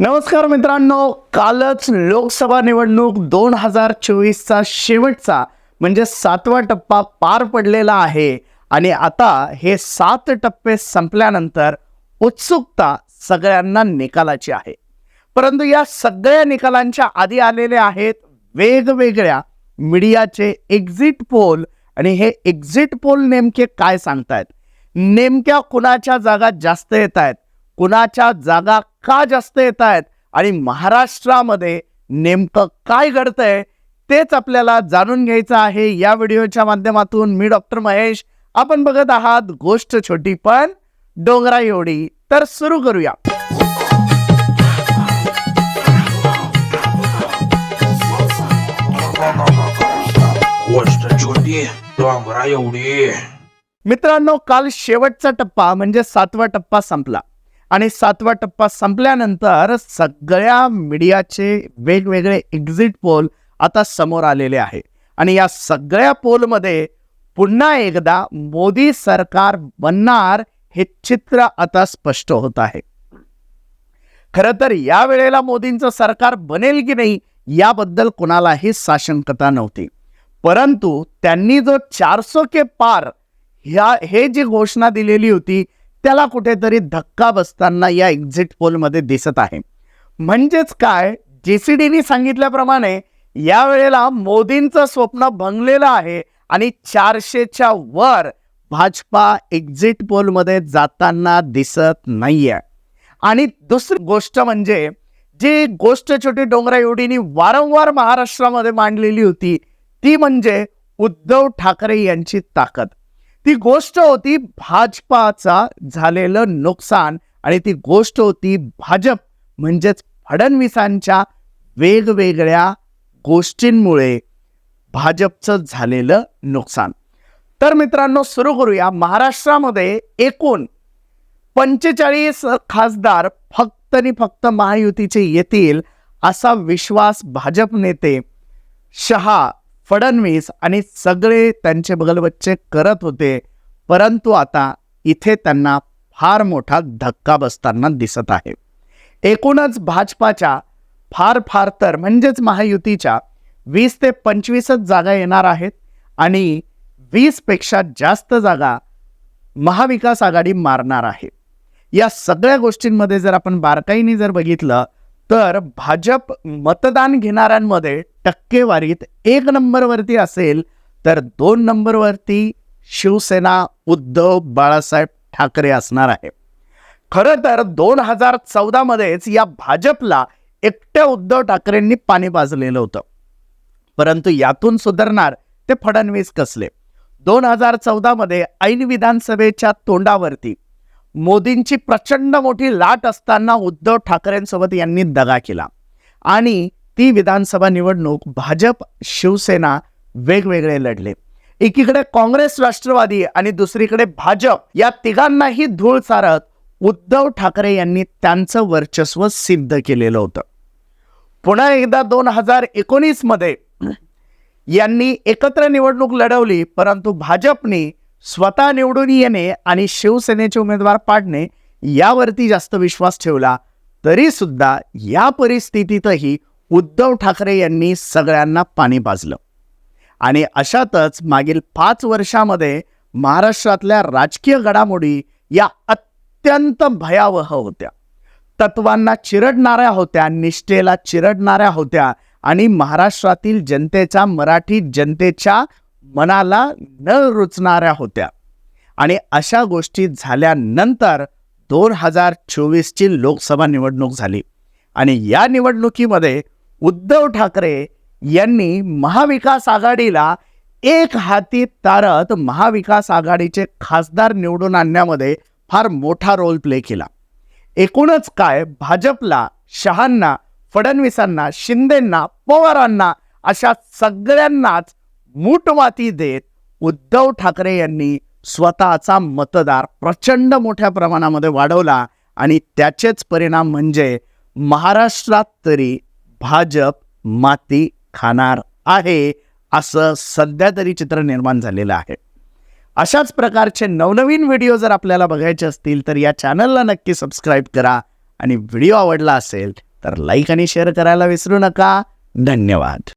नमस्कार मित्रांनो कालच लोकसभा निवडणूक दोन हजार चोवीसचा शेवटचा म्हणजे सातवा टप्पा पार पडलेला आहे. आणि आता हे सात टप्पे संपल्यानंतर उत्सुकता सगळ्यांना निकालाची आहे. परंतु या सगळ्या निकालांच्या आधी आलेले आहेत वेगवेगळ्या मीडियाचे एक्झिट पोल आणि हे एक्झिट पोल नेमके काय सांगतायत? नेमक्या कुणाच्या जागा जास्त येत आहेत कुणाच्या जागा का जास्त येत आहेत आणि महाराष्ट्रामध्ये नेमकं काय घडतंय तेच आपल्याला जाणून घ्यायचं आहे या व्हिडिओच्या माध्यमातून. मी डॉक्टर महेश. आपण बघत आहात गोष्ट छोटी पण डोंगरा एवढी. तर सुरू करूया. गोष्ट छोटी डोंगरा एवढी. मित्रांनो काल शेवटचा टप्पा म्हणजे सातवा टप्पा संपला. आणि सातवा टप्पा संपल्यानंतर सगळ्या मीडियाचे वेगवेगळे एक्झिट पोल आता समोर आलेले आहे. आणि या सगळ्या पोलमध्ये पुन्हा एकदा मोदी सरकार बनणार हे चित्र आता स्पष्ट होत आहे. खरं तर या वेळेला मोदींचं सरकार बनेल की नाही याबद्दल कुणालाही साशंकता नव्हती. परंतु त्यांनी जो चारसो के पार ह्या हे जी घोषणा दिलेली होती त्याला कुठेतरी धक्का बसताना या एक्झिट पोलमध्ये दिसत आहे. म्हणजेच काय? जे सी डीने सांगितल्याप्रमाणे या वेळेला मोदींचं स्वप्न भंगलेलं आहे आणि चारशेच्या वर भाजपा एक्झिट पोलमध्ये जाताना दिसत नाहीये. आणि दुसरी गोष्ट म्हणजे जी गोष्ट छोटी डोंगरा एवढीनी वारंवार महाराष्ट्रामध्ये मांडलेली होती ती म्हणजे उद्धव ठाकरे यांची ताकद. ती गोष्ट होती भाजपाचा झालेलं नुकसान आणि ती गोष्ट होती भाजप म्हणजेच फडणवीसांच्या वेगवेगळ्या गोष्टींमुळे भाजपचं झालेलं नुकसान. तर मित्रांनो सुरू करूया महाराष्ट्रामध्ये एकूण पंचेचाळीस खासदार फक्त आणि फक्त महायुतीचे येतील असा विश्वास भाजप नेते शहा फडणवीस आणि सगळे त्यांचे बगलबच्चे करत होते. परंतु आता इथे त्यांना फार मोठा धक्का बसताना दिसत आहे. एकूणच भाजपाच्या फार फार तर म्हणजेच महायुतीच्या वीस ते पंचवीसच जागा येणार आहेत आणि वीसपेक्षा जास्त जागा महाविकास आघाडी मारणार आहे. या सगळ्या गोष्टींमध्ये जर आपण बारकाईने जर बघितलं तर भाजप मतदान घेणाऱ्यांमध्ये टक्केवारीत एक नंबरवरती असेल तर दोन नंबरवरती शिवसेना उद्धव बाळासाहेब ठाकरे असणार आहे. खरं तर दोन हजार चौदामध्येच या भाजपला एकट्या उद्धव ठाकरेंनी पाणी पाजलेलं होतं. परंतु यातून सुधारणार ते फडणवीस कसले? दोन हजार चौदामध्ये ऐन विधानसभेच्या तोंडावरती मोदींची प्रचंड मोठी लाट असताना उद्धव ठाकरेंसोबत यांनी दगा केला. आणि ती विधानसभा निवडणूक भाजप शिवसेना वेगवेगळे लढले. एकीकडे काँग्रेस राष्ट्रवादी आणि दुसरीकडे भाजप या तिघांनाही धूळ चारत उद्धव ठाकरे यांनी त्यांचं वर्चस्व सिद्ध केलेलं होतं. पुन्हा एकदा दोन हजार एकोणीसमध्ये यांनी एकत्र निवडणूक लढवली परंतु भाजपने स्वतः निवडून येणे आणि शिवसेनेचे उमेदवार पाडणे यावरती जास्त विश्वास ठेवला तरी सुद्धा या परिस्थितीतही उद्धव ठाकरे यांनी सगळ्यांना पाणी पाजलं. आणि अशातच मागील पाच वर्षामध्ये महाराष्ट्रातल्या राजकीय घडामोडी या अत्यंत भयावह होत्या. तत्वांना चिरडणाऱ्या होत्या निष्ठेला चिरडणाऱ्या होत्या आणि महाराष्ट्रातील जनतेच्या मराठी जनतेच्या मनाला न रुचणाऱ्या होत्या. आणि अशा गोष्टी झाल्यानंतर दोन हजार चोवीसची लोकसभा निवडणूक झाली. आणि या निवडणुकीमध्ये उद्धव ठाकरे यांनी महाविकास आघाडीला एक हाती तारत महाविकास आघाडीचे खासदार निवडून आणण्यामध्ये फार मोठा रोल प्ले केला. एकूणच काय भाजपला शहांना फडणवीसांना शिंदेंना पवारांना अशा सगळ्यांनाच मूटमाती देत उद्धव ठाकरे यांनी स्वतःचा मतदार प्रचंड मोठ्या प्रमाणामध्ये वाढवला आणि त्याचेच परिणाम म्हणजे महाराष्ट्रात तरी भाजप माती खाणार आहे असं सध्या तरी चित्र निर्माण झालेलं आहे. अशाच प्रकारचे नवनवीन व्हिडिओ जर आपल्याला बघायचे असतील तर या चॅनलला नक्की सबस्क्राईब करा आणि व्हिडिओ आवडला असेल तर लाईक आणि शेअर करायला विसरू नका. धन्यवाद.